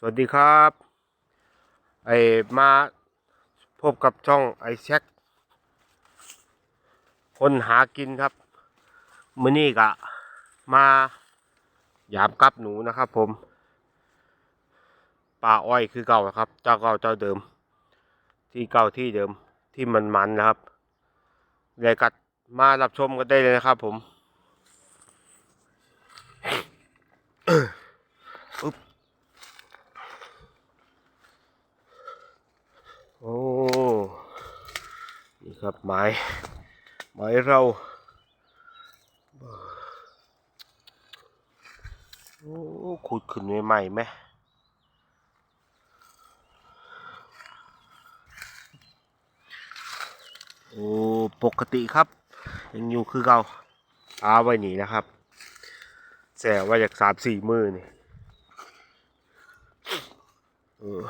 สวัสดีครับ ไอมาพบกับช่องไอแช็คคนหากินครับ มือนี้กะ มาหยามกับหนูนะครับผมป่าอ้อยคือเก่าครับ เจ้าเก่าเจ้าเดิม ที่เก่าที่เดิมที่มันมันนะครับเลยกัดมารับชมกันได้เลยนะครับผม โอ้นี่ครับไม้ไม้เราโอ้ขุดขึ้นใหม่ๆไหมโอ้ปกติครับ ยังอยู่คือเก่าเอาไว้หนีนะครับแสว่าจากสามสี่มือนี่เออ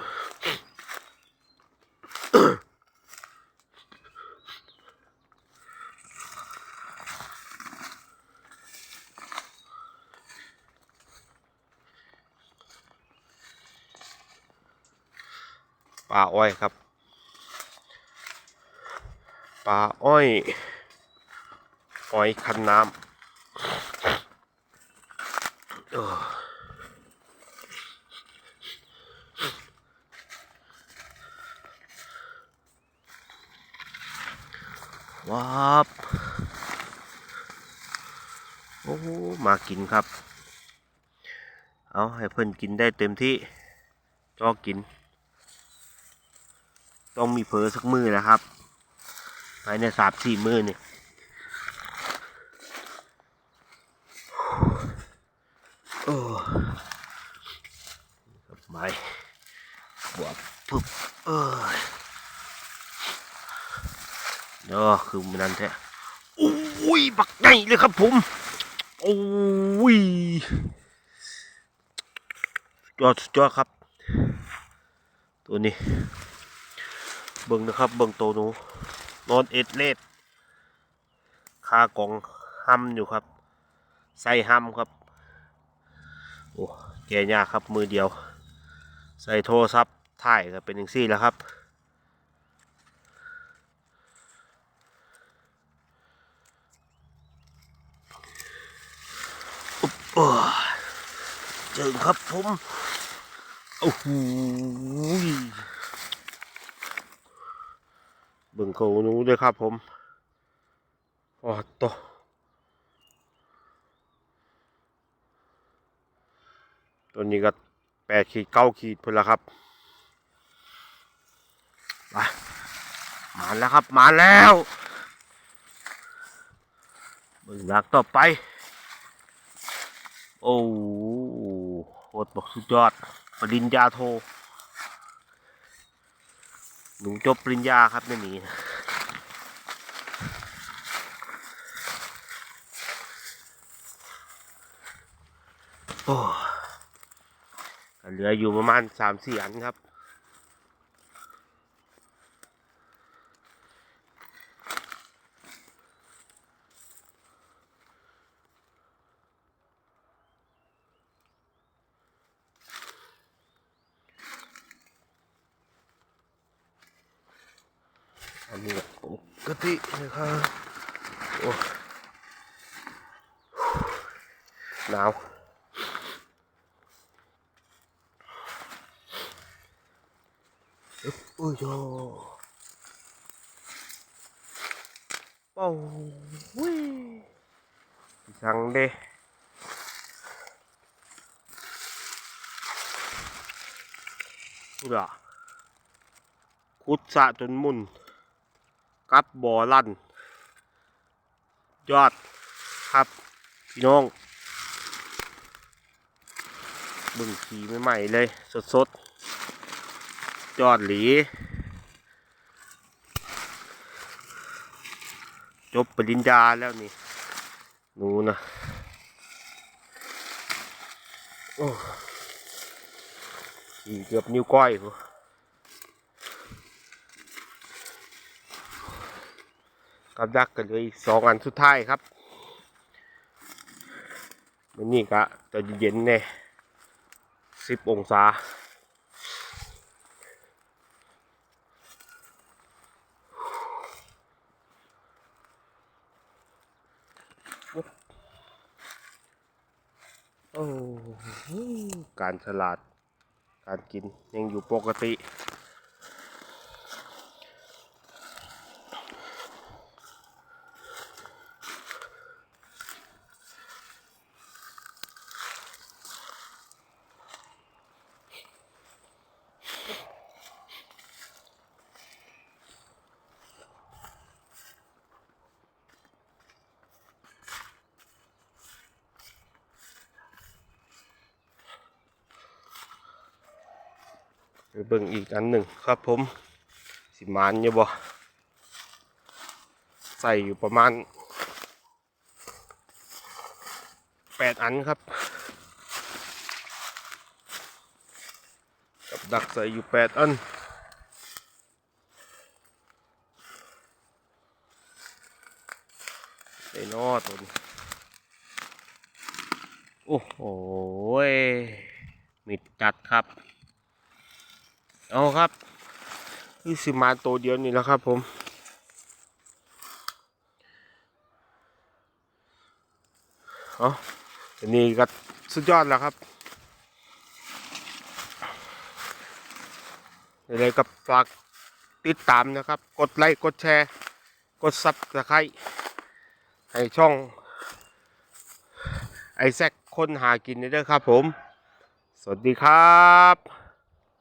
ป่าอ้อยครับป่าอ้อยอ้อยคันน้ำว้าบโอ้ มากินครับ เอาให้เพื่อนกินได้เต็มที่จอกิน ต้องมีเพอสักมือนะครับภายในสามสี่มือนี่ยโอ้กับไม้บวบปึ๊บเอ้ยเนาะคือมันนั่นแท้โอ้ยบักใหญ่เลยครับผมโอ้ยยอดสุดยอดครับ ตัวนี้ เบิ่งนะครับ เบิ่งโตวหนูนอนเอ็ดเลดคากองห้ำอยู่ครับ ใส่ห้ำครับ โอ้แกยากครับมือเดียว ใส่โทรศัพท์ถ่ายก็เป็นอย่างซี่แล้วครับโอ้เจิงครับผม โอ้โหย เบิ่งเขาหนูด้วยครับผมอ๋อโตตัวนี้ก็แปดขีดเก้าขีดพุ่นละครับมามาแล้วครับมาแล้วเบิ่งหลักต่อไป โอ้โหโคตรบอกสุดยอดปริญญาโท หนูจบปริญญาครับไม่มีโอ้เหลืออยู่ประมาณสามสี่อันครับ อันนี้ก็ปกตินะครับโอ้หนาวอึ๊บ กับบ่อลั่นยอดครับ พี่น้องบึงขีใหม่ๆเลย สดๆ ยอดหลี จบปริญญาแล้วนี่หนูนะโอ้ขี่เกือบนิ้วก้อยพุ่น กับดักกันเลยสองอันสุดท้ายครับมันนี่กะจะเย็นแน่สิบองศาโอ้การฉลาด การกินยังอยู่ปกติ ไปเบิ่งอีกอันหนึ่งครับผม สิมานอยู่บ่ใส่อยู่ประมาณแปดอันครับ กับดักใส่อยู่แปดอันไอ้นอตัวนี้โอ้โหยมิดจัดครับ เอาครับนี่สิมาตัวเดียวนี่แล้วครับผมเอาอันนี้ก็สุดยอดแล้วครับอะไรก็ฝากติดตามนะครับ กดไลค์กดแชร์ กดซับสไครต์ให้ช่อง ไอแซคคนหากินนี่ด้อครับผม สวัสดีครับ